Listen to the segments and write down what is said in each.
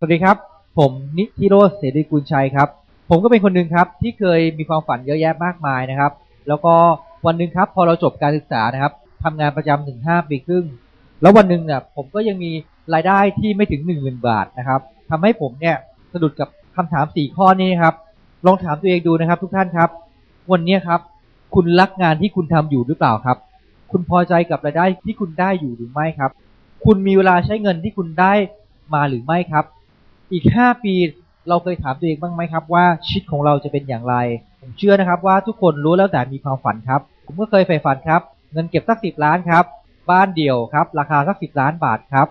สวัสดีครับ ผมนิธิโรธเสรีกุลชัยครับ ผมก็เป็นคนหนึ่งครับที่เคยมีความฝันเยอะแยะมากมายนะครับ แล้วก็วันหนึ่งครับ พอเราจบการศึกษานะครับทำงานประจำถึงห้าปีครึ่ง แล้ววันหนึ่งเนี่ยผมก็ยังมีรายได้ที่ไม่ถึงหนึ่งหมื่นบาทนะครับทำให้ผมเนี่ยสะดุดกับคำถามสี่ข้อนี้ครับ ลองถามตัวเองดูนะครับ ทุกท่านครับ วันนี้ครับ คุณรักงานที่คุณทำอยู่หรือเปล่าครับ คุณพอใจกับรายได้ที่คุณได้อยู่หรือไม่ครับ คุณมีเวลาใช้เงินที่คุณได้มาหรือไม่ครับ อีก 5 ปีเราเคยถามตัวเองบ้างไหมครับว่าชีวิตของเราจะเป็นอย่างไร ผมเชื่อนะครับว่าทุกคนรู้แล้วแต่มีความฝันครับ ผมก็เคยใฝ่ฝันครับ เงินเก็บสักสิบล้านครับ บ้านเดี่ยวครับ ราคาสักสิบล้านบาทครับ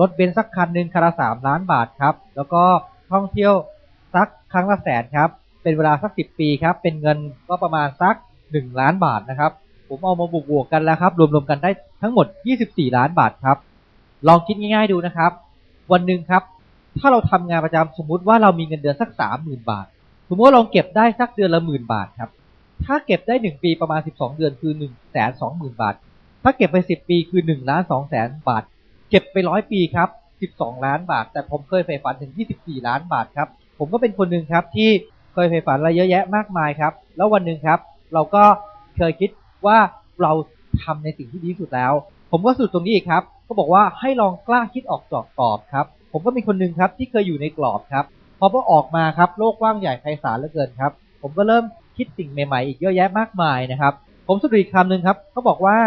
รถเบนซ์สักคันหนึ่งคาราสามล้านบาทครับ แล้วก็ท่องเที่ยวสักครั้งละแสนครับ เป็นเวลาสักสิบปีครับ เป็นเงินก็ประมาณสักหนึ่งล้านบาทนะครับ ผมเอามาบวกๆกันแล้วครับ รวมๆกันได้ทั้งหมด24ล้านบาทครับ ลองคิดง่าย ๆดูนะครับ วันหนึ่งครับ ถ้าเราทำงานประจำสมมุติว่าเรามีเงินเดือนสักสามหมื่นบาท สมมติว่าเราเก็บได้สักเดือนละหมื่นบาทครับ ถ้าเก็บได้หนึ่งปีประมาณสิบสองเดือนคือหนึ่งแสนสองหมื่นบาท ถ้าเก็บไปสิบปีคือหนึ่งล้านสองแสนบาท เก็บไปร้อยปีครับสิบสองล้านบาท แต่ผมเคยใฝ่ฝันถึงยี่สิบสี่ล้านบาทครับ ผมก็เป็นคนหนึ่งครับที่เคยใฝ่ฝันอะไรเยอะแยะมากมายครับ แล้ววันหนึ่งครับ เราก็เคยคิดว่าเราทำในสิ่งที่ดีที่สุดแล้ว ผมก็สุดตรงนี้อีกครับ ก็บอกว่าให้ลองกล้าคิดออกจากกรอบครับ ผมก็เป็นคนหนึ่งครับที่เคยอยู่ในกรอบครับพอพอออกมาครับโลกกว้างใหญ่ไพศาลเหลือเกินครับ ผมก็เริ่มคิดสิ่งใหม่ๆ อีกเยอะแยะมากมายนะครับ ผมสรุปอีกคำหนึ่งครับเขาบอกว่า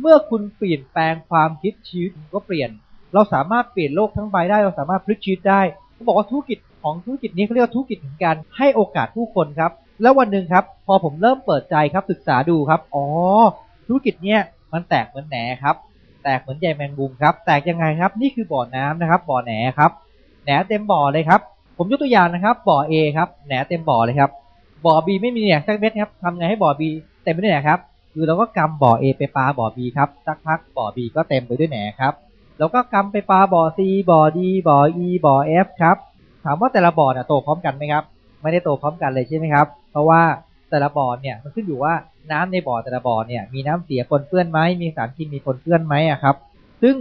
เมื่อคุณเปลี่ยนแปลงความคิดชีวิตก็เปลี่ยน เราสามารถเปลี่ยนโลกทั้งใบได้ เราสามารถพลิกชีวิตได้เขาบอกว่าธุรกิจของธุรกิจนี้เขาเรียกว่าธุรกิจแห่งการให้โอกาสผู้คนครับ แล้ววันหนึ่งครับ พอผมเริ่มเปิดใจครับศึกษาดูครับ อ๋อ ธุรกิจเนี้ยมันแตกเหมือนแหนครับ แตกเหมือนใยแมงมุมครับ แตกยังไงครับ นี่คือบ่อน้ำนะครับ บ่อแหนครับ แหนเต็มบ่อเลยครับ ผมยกตัวอย่างนะครับ บ่อ A ครับ แหนเต็มบ่อเลยครับ บ่อ B ไม่มีแหนสักเม็ดครับทำไงให้บ่อ B เต็มไปด้วยแหนครับ คือเราก็กำบ่อ A ไปปาบ่อ B ครับ สักพักบ่อ B ก็เต็มไปด้วยแหนครับแล้วก็กำไปปาบ่อ C บ่อ D บ่อ E บ่อ F ครับ ถามว่าแต่ละบ่อเนี่ยโตพร้อมกันไหมครับ ไม่ได้โตพร้อมกันเลยใช่ไหมครับ เพราะว่าแต่ละบ่อเนี่ยมันขึ้นอยู่ว่า น้ำในบ่อแต่ละบ่อเนี่ยมีน้ำเสียปนเปื้อนไหมมีสารเคมีปนเปื้อนไหมอะครับ ซึ่ง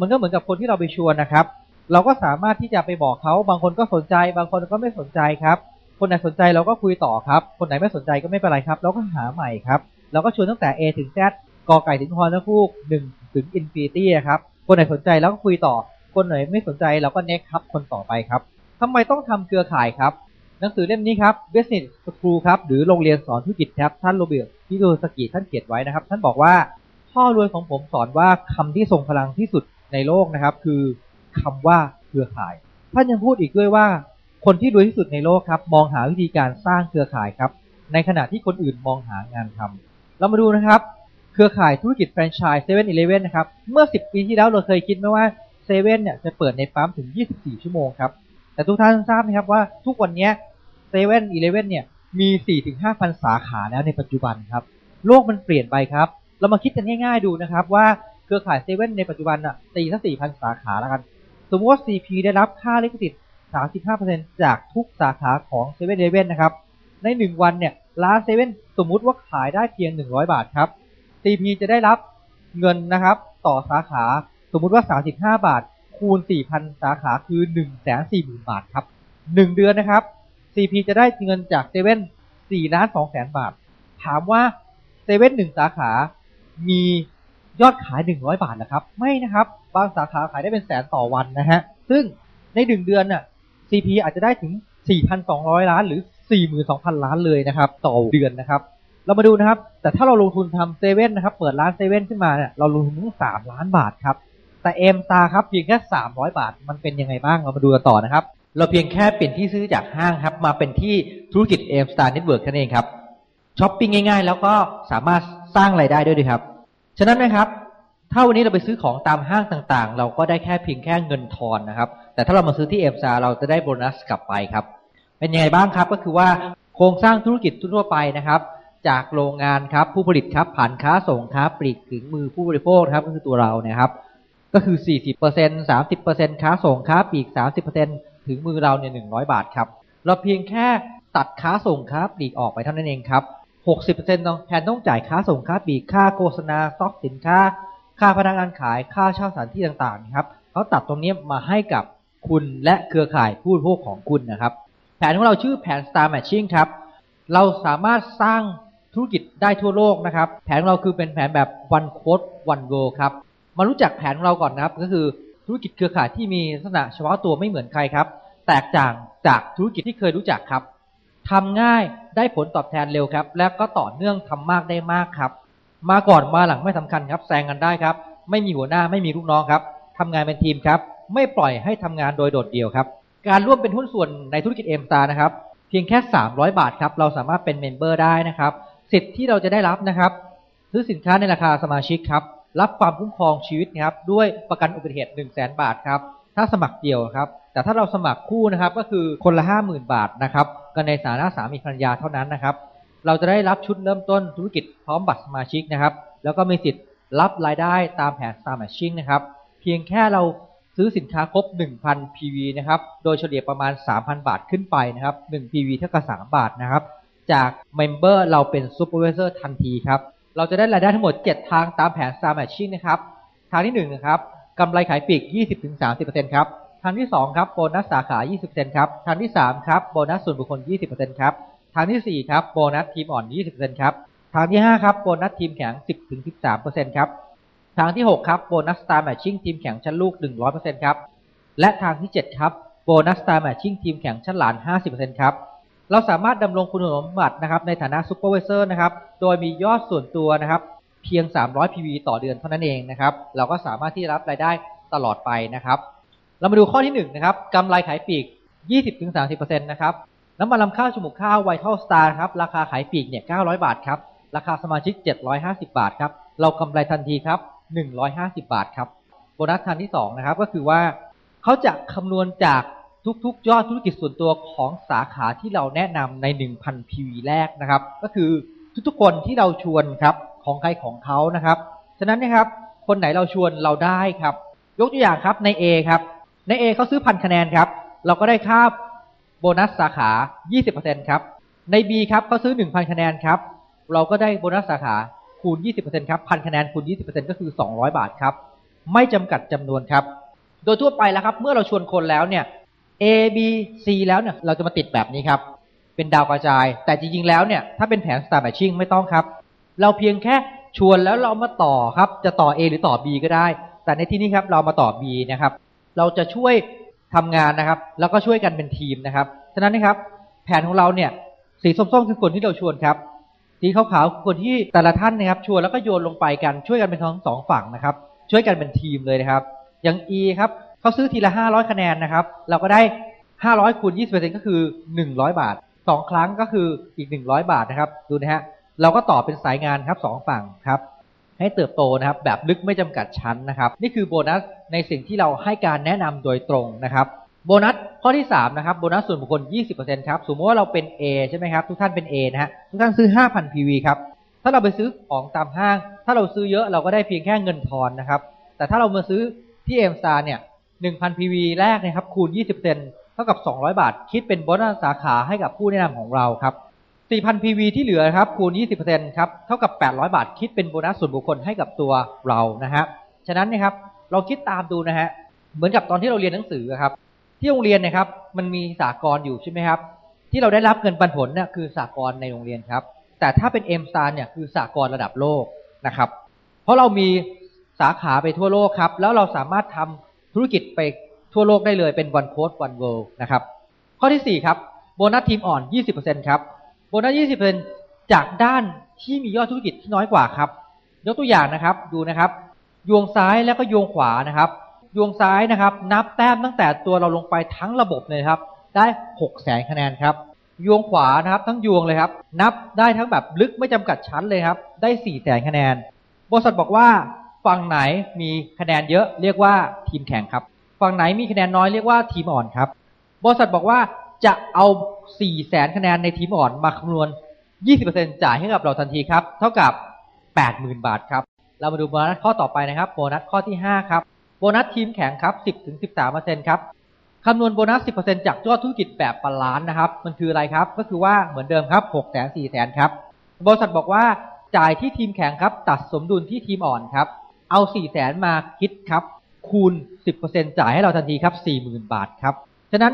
มันก็เหมือนกับคนที่เราไปชวนนะครับ เราก็สามารถที่จะไปบอกเขาบางคนก็สนใจ บางคนก็ไม่สนใจครับ คนไหนสนใจเราก็คุยต่อครับ คนไหนไม่สนใจก็ไม่เป็นไรครับ เราก็หาใหม่ครับเราก็ชวนตั้งแต่ A ถึง Z กอไก่ถึงฮอนคูกหนึ่งถึงอินฟินิตี้ครับ คนไหนสนใจเราก็คุยต่อ คนไหนไม่สนใจเราก็เน็กครับคนต่อไปครับทำไมต้องทำเครือข่ายครับ หนังสือเล่มนี้ครับ Business School ครับ หรือโรงเรียนสอนธุรกิจครับ ท่านโรเบิร์ตพิโรสกิท่านเขียนไว้นะครับ ท่านบอกว่าพ่อรวยของผมสอนว่าคำที่ทรงพลังที่สุดในโลกนะครับ คือคำว่าเครือข่าย ท่านยังพูดอีกด้วยว่า คนที่รวยที่สุดในโลกครับ มองหาวิธีการสร้างเครือข่ายครับ ในขณะที่คนอื่นมองหางานทำเรามาดูนะครับ เครือข่ายธุรกิจแฟรนไชส์เซเว่นอีเลเว่นนะครับ เมื่อ 10 ปีที่แล้วเราเคยคิดไหมว่าเซเว่นเนี่ยจะเปิดในปั๊มถึง 24 ชั่วโมงครับ แต่ทุกท่านทราบไหมครับว่าทุกวันนี้ เซเว่นอีเลฟเว่นเนี่ยมี 4-5พันสาขาแล้วในปัจจุบันครับ โลกมันเปลี่ยนไปครับ เรามาคิดกันง่ายๆดูนะครับว่าเครือข่ายเซเว่นในปัจจุบันอะตีสักสี่พันสาขาแล้วกัน สมมติว่า CP ได้รับค่าลิขสิทธิ์35%จากทุกสาขาของเซเว่นเ v เว่นนะครับ ใน 1 วันเนี่ยร้านเซเว่นสมมุติว่าขายได้เพียง 100 บาทครับ CP จะได้รับเงินนะครับต่อสาขาสมมุติว่า 35 บาท คูณ 4,000 สาขาคือ 140,000 บาทครับ 1 เดือนนะครับ CP จะได้เงินจากเซเว่น4ล้าน2แสนบาท ถามว่าเซเว่นหนึ่งสาขา มียอดขาย100บาทนะครับ ไม่นะครับ บางสาขาขายได้เป็นแสนต่อวันนะฮะ ซึ่งใน1เดือนน่ะ CP อาจจะได้ถึง 4,200 ล้านหรือ 42,000 ล้านเลยนะครับ ต่อเดือนนะครับ เรามาดูนะครับ แต่ถ้าเราลงทุนทำเซเว่นนะครับ เปิดร้านเซเว่นขึ้นมาเนี่ยเราลงทุนถึง 3 ล้านบาทครับ แต่เอ็มตาครับเพียงแค่ 300 บาท มันเป็นยังไงบ้าง เรามาดูกันต่อนะครับ เราเพียงแค่เปลี่ยนที่ซื้อจากห้างครับ มาเป็นที่ธุรกิจเอ็มสตาร์เน็ตเวิร์กนั่นเองครับช้อปปิ้งง่ายๆ แล้วก็สามารถสร้างไรายได้ด้วยดีครับ ฉะนั้นนะครับ ถ้าวันนี้เราไปซื้อของตามห้างต่างๆ เราก็ได้แค่เพียงแค่เงินทอนนะครับ แต่ถ้าเรามาซื้อที่เอ็มซาเราจะได้โบนัสกลับไปครับ เป็นยังไงบ้างครับก็คือว่าโครงสร้างธุรกิจทั่วไปนะครับ จากโรงงานครับผู้ผลิตครับผ่านค้าส่งค้าปลีกถึงมือผู้บริโภคครับก็คือตัวเราเนี่ยครับ ก็คือ 40% 30%ค้าส่งค้าปลีก 30% ถึงมือเราเนี่ย100บาทครับ เราเพียงแค่ตัดค้าส่งค้าปลีกออกไปเท่านั้นเองครับ60%ต้องแทนต้องจ่ายค่าส่งค้าปลีกค่าโฆษณาสต็อกสินค้า ค่าพนักงานขายค่าเช่าสถานที่ต่างๆครับเขาตัดตรงนี้มาให้กับคุณและเครือข่ายผู้บริโภคของคุณนะครับ แผนของเราชื่อแผน Star Matching ครับ เราสามารถสร้างธุรกิจได้ทั่วโลกนะครับ แผนของเราคือเป็นแผนแบบ one code one go ครับ มารู้จักแผนของเราก่อนนะครับ ก็คือ ธุรกิจเครือข่ายที่มีลักษณะเฉพาะตัวไม่เหมือนใครครับ แตกต่างจากธุรกิจที่เคยรู้จักครับทำง่ายได้ผลตอบแทนเร็วครับ และก็ต่อเนื่องทำมากได้มากครับ มาก่อนมาหลังไม่สำคัญครับแซงกันได้ครับ ไม่มีหัวหน้าไม่มีลูกน้องครับทำงานเป็นทีมครับ ไม่ปล่อยให้ทำงานโดยโดดเดี่ยวครับ การร่วมเป็นหุ้นส่วนในธุรกิจเอ็มตานะครับ เพียงแค่ 300 บาทครับ เราสามารถเป็นเมมเบอร์ได้นะครับ สิทธิ์ที่เราจะได้รับนะครับ ซื้อสินค้าในราคาสมาชิกครับ รับความคุ้มครองชีวิตครับด้วยประกันอุบัติเหตุ1 0 0 0 0แบาทครับถ้าสมัครเดี่ยวครับ แต่ถ้าเราสมัครคู่นะครับก็คือคนละ50,000บาทนะครับกันในฐานะสามีภรรยาเท่านั้นนะครับ เราจะได้รับชุดเริ่มต้นธุรกิจพร้อมบัตรสมาชิกนะครับ แล้วก็มีสิทธิ์รับรายได้ตามแผน Star Matching นะครับ เพียงแค่เราซื้อสินค้าครบ 1,000 PV นะครับ โดยเฉลี่ยประมาณ 3,000 บาทขึ้นไปนะครับ 1 PV เท่ากับ 3 บาทนะครับ จากเมมเบอร์เราเป็น Supervisor ทันทีครับ เราจะได้รายได้ทั้งหมด 7 ทางตามแผน Star Matching นะครับ ทางที่1นะครับกำไรขายปลีก 20-30%ครับ ทางที่ 2 ครับ โบนัสสาขา 20%ครับ ทางที่ 3 ครับ โบนัสส่วนบุคคล 20%ครับ ทางที่ 4 ครับ โบนัสทีมอ่อน 20%ครับ ทางที่ 5 ครับ โบนัสทีมแข็ง 10-13%ครับ ทางที่ 6 ครับ โบนัสสตาร์แมทชิ่งทีมแข่งชั้นลูก 100%ครับ และทางที่ 7 ครับ โบนัสสตาร์แมทชิ่งทีมแข่งชั้นหลาน 50%ครับ เราสามารถดำรงคุณสมบัตินะครับในฐานะซูเปอร์วิเซอร์นะครับโดยมียอดส่วนตัวนะครับเพียง 300 PV ต่อเดือนเท่านั้นเองนะครับเราก็สามารถที่รับรายได้ตลอดไปนะครับ เรามาดูข้อที่1นะครับกำไรขายปลีก 20-30%นะครับน้ำมันลำข้าวจมูกข้าวไวท์เทลสตาร์ครับราคาขายปลีกเนี่ย 900 บาทครับราคาสมาชิก 750 บาทครับเรากำไรทันทีครับ 150 บาทครับโบนัสทันที่2นะครับก็คือว่าเขาจะคำนวณจาก ทุกๆ ยอดธุรกิจส่วนตัวของสาขาที่เราแนะนำใน 1,000 PV แรกนะครับ ก็คือทุกๆ คนที่เราชวนครับของใครของเขานะครับ ฉะนั้นนะครับ คนไหนเราชวนเราได้ครับ ยกตัวอย่างครับใน A ครับ ใน A เขาซื้อพันคะแนนครับ เราก็ได้ค่าโบนัสสาขา 20%ครับ ใน B ครับเขาซื้อ 1,000 คะแนนครับ เราก็ได้โบนัสสาขาคูณ 20%ครับพันคะแนนคูณ 20%ก็คือ 200 บาทครับ ไม่จำกัดจำนวนครับ โดยทั่วไปแล้วครับ เมื่อเราชวนคนแล้วเนี่ย A B C แล้วเนี่ยเราจะมาติดแบบนี้ครับ เป็นดาวกระจาย แต่จริงๆแล้วเนี่ยถ้าเป็นแผน Star Matching ไม่ต้องครับ เราเพียงแค่ชวนแล้วเรามาต่อครับ จะต่อ A หรือต่อ B ก็ได้ แต่ในที่นี้ครับเรามาต่อ B นะครับ เราจะช่วยทำงานนะครับ แล้วก็ช่วยกันเป็นทีมนะครับฉะนั้นนะครับ แผนของเราเนี่ย สีส้มๆคือคนที่เราชวนครับ สีขาวๆคือคนที่แต่ละท่านนะครับ ชวนแล้วก็โยนลงไปกันช่วยกันเป็นทั้งสองฝั่งนะครับ ช่วยกันเป็นทีมเลยนะครับ อย่าง E ครับ เขาซื้อทีละ500คะแนนนะครับ เราก็ได้500คูณ20%ก็คือ100บาท2ครั้งก็คืออีก100บาทนะครับ ดูนะฮะเราก็ต่อเป็นสายงานครับ2ฝั่งครับ ให้เติบโตนะครับ แบบลึกไม่จำกัดชั้นนะครับ นี่คือโบนัสในสิ่งที่เราให้การแนะนำโดยตรงนะครับโบนัสข้อที่3นะครับโบนัสส่วนบุคคล 20%ครับสมมติว่าเราเป็น A ใช่ไหมครับทุกท่านเป็น A นะฮะทุกท่านซื้อ 5,000 PV ครับถ้าเราไปซื้อของตามห้าง ถ้าเราซื้อเยอะเราก็ได้เพียงแค่เงินทอนนะครับแต่ถ้าเรามาซื้อที่เอ็มสตาเนี่ย 1,000 PV แรกนะครับคูณ20%เท่ากับ200บาท คิดเป็นโบนัสสาขาให้กับผู้แนะนำของเราครับ4,000 PV ที่เหลือครับคูณ20%ครับเท่ากับ800บาท คิดเป็นโบนัสส่วนบุคคลให้กับตัวเรานะฮะฉะนั้นนะครับเราคิดตามดูนะฮะเหมือนกับตอนที่เราเรียนหนังสือครับ ที่โรงเรียนนะครับ มันมีสากลอยู่ใช่ไหมครับ ที่เราได้รับเงินปันผลเนี่ยคือสากลในโรงเรียนครับ แต่ถ้าเป็นเอ็มซาเนี่ยคือสากลระดับโลกนะครับ เพราะเรามีสาขาไปทั่วโลกครับ แล้วเราสามารถทำ ธุรกิจไปทั่วโลกได้เลยเป็น one code one world นะครับ ข้อที่ 4 ครับ โบนัสทีมอ่อน 20%ครับ โบนัส 20%จากด้านที่มียอดธุรกิจที่น้อยกว่าครับ ยกตัวอย่างนะครับ ดูนะครับ ยวงซ้ายแล้วก็ยวงขวานะครับ ยวงซ้ายนะครับ นับแต้มตั้งแต่ตัวเราลงไปทั้งระบบเลยครับ ได้6แสนคะแนนครับ ยวงขวานะครับ ทั้งยวงเลยครับ นับได้ทั้งแบบลึกไม่จำกัดชั้นเลยครับ ได้4แสนคะแนน บริษัทบอกว่า ฝั่งไหนมีคะแนนเยอะเรียกว่าทีมแข่งครับฝั่งไหนมีคะแนนน้อยเรียกว่าทีมอ่อนครับ บริษัทบอกว่าจะเอา4แสนคะแนนในทีมอ่อนมาคำนวณ 20%จ่ายให้กับเราทันทีครับ เท่ากับ 80,000 บาทครับ เรามาดูโบนัสข้อต่อไปนะครับ โบนัสข้อที่ 5 ครับ โบนัสทีมแข่งครับ 10-13%ครับคำนวณโบนัส 10%จากยอดธุรกิจแบบบาลานนะครับ มันคืออะไรครับ ก็คือว่าเหมือนเดิมครับ6แสน4แสนครับ บริษัทบอกว่าจ่ายที่ทีมแข่งครับ ตัดสมดุลที่ทีมอ่อนครับ เอา4แสนมาคิดครับ คูณ10%จ่ายให้เราทันทีครับ40,000บาทครับ ฉะนั้น